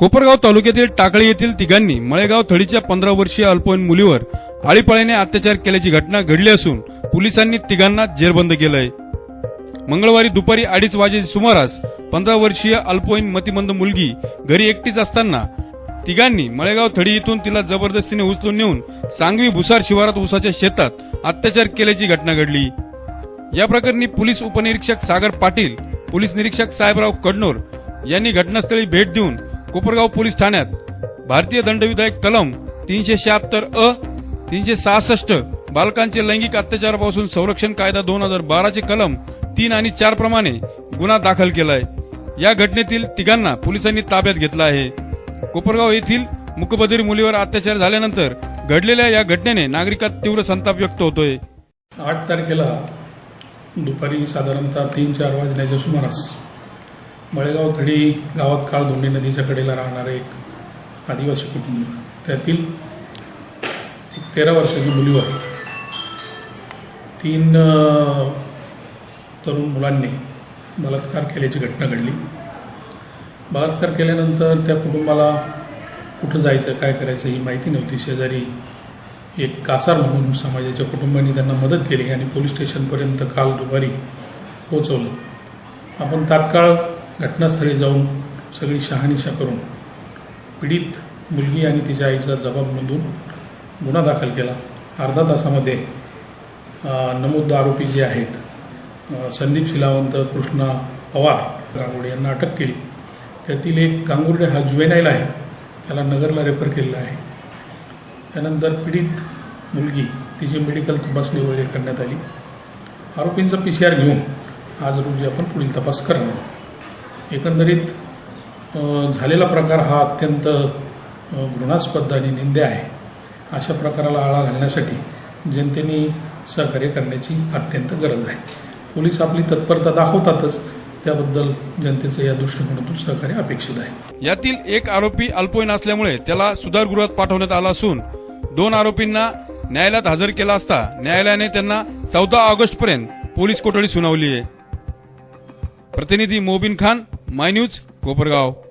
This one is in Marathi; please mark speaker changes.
Speaker 1: कोपरगाव तालुक्यातील टाकळी येथील तिघांनी मळेगाव थडीच्या पंधरा वर्षीय अल्पवयीन मुलीवर आळीपाळीने अत्याचार केल्याची घटना घडली असून पोलिसांनी तिघांना जेरबंद केलंय. मंगळवारी दुपारी अडीच वाजेच्या सुमारास पंधरा वर्षीय अल्पवयीन मतिमंद मुलगी घरी एकटीच असताना तिघांनी मळेगाव थडी इथून तिला जबरदस्तीने उचलून नेऊन सांगवी भुसार शिवारात उसाच्या शेतात अत्याचार केल्याची घटना घडली. या प्रकरणी पोलीस उपनिरीक्षक सागर पाटील पोलीस निरीक्षक साहेबराव कडनोर यांनी घटनास्थळी भेट देऊन कोपरगाव पोलीस ठाण्यात भारतीय दंडविधायक कलम तीनशे शहात्तर अ तीनशे सहासष्ट बालकांचे लैंगिक अत्याचारापासून संरक्षण कायदा दोन हजार बाराचे कलम तीन आणि चार प्रमाणे गुन्हा दाखल केलाय. या घटनेतील तिघांना पोलिसांनी ताब्यात घेतलं आहे. कोपरगाव येथील मुकबधीर मुलीवर अत्याचार झाल्यानंतर घडलेल्या या घटनेने नागरिकात तीव्र संताप व्यक्त होतोय.
Speaker 2: आठ तारखेला दुपारी साधारणतः तीन चार वाजण्याच्या सुमारास मळेगाव थडी गावात काळ धोंडी नदीच्या कडेला राहणारं एक आदिवासी कुटुंब. त्यातील एक तेरा वर्षाची मुलीवर तीन तरुण मुलांनी बलात्कार केल्याची घटना घडली. बलात्कार केल्यानंतर त्या कुटुंबाला कुठं जायचं काय करायचं ही माहिती नव्हती. शेजारी एक कासार म्हणून समाजाच्या कुटुंबांनी त्यांना मदत केली आणि पोलीस स्टेशनपर्यंत काल दुपारी पोचवलं आपण तात्काळ घटनास्थळी जाऊन सगळी शहानिशा करून पीडित मुलगी आणि तिच्या आईचा जबाब नोंदून गुन्हा दाखल केला. अर्धा तासामध्ये नमूद आरोपी जे आहेत संदीप शिलावंत कृष्णा पवार गांगुडे यांना अटक केली. त्यातील एक गांगुर्डे हा जुवेनाईल आहे त्याला नगरला रेफर केलेला आहे. त्यानंतर पीडित मुलगी तिची मेडिकल तपासणी वगैरे करण्यात आली. आरोपींचा पी सी आर घेऊन आज रोजी आपण पुढील तपास करणार आहोत. एकंदरीत झालेला प्रकार हा अत्यंत घृणास्पद आणि निंद्य आहे. अशा प्रकाराला आळा घालण्यासाठी जनतेने सहकार्य करण्याची अत्यंत गरज आहे. पोलीस आपली तत्परता दाखवतातच त्याबद्दल जनतेचं या दृष्टिकोनातून सहकार्य अपेक्षित आहे.
Speaker 1: यातील एक आरोपी अल्पवयीन असल्यामुळे त्याला सुधारगृहात पाठवण्यात आला असून दोन आरोपींना न्यायालयात हजर केला असता न्यायालयाने त्यांना चौदा ऑगस्ट पर्यंत पोलीस कोठडी सुनावली आहे. प्रतिनिधी मोबिन खान माय न्यूज कोपरगाव.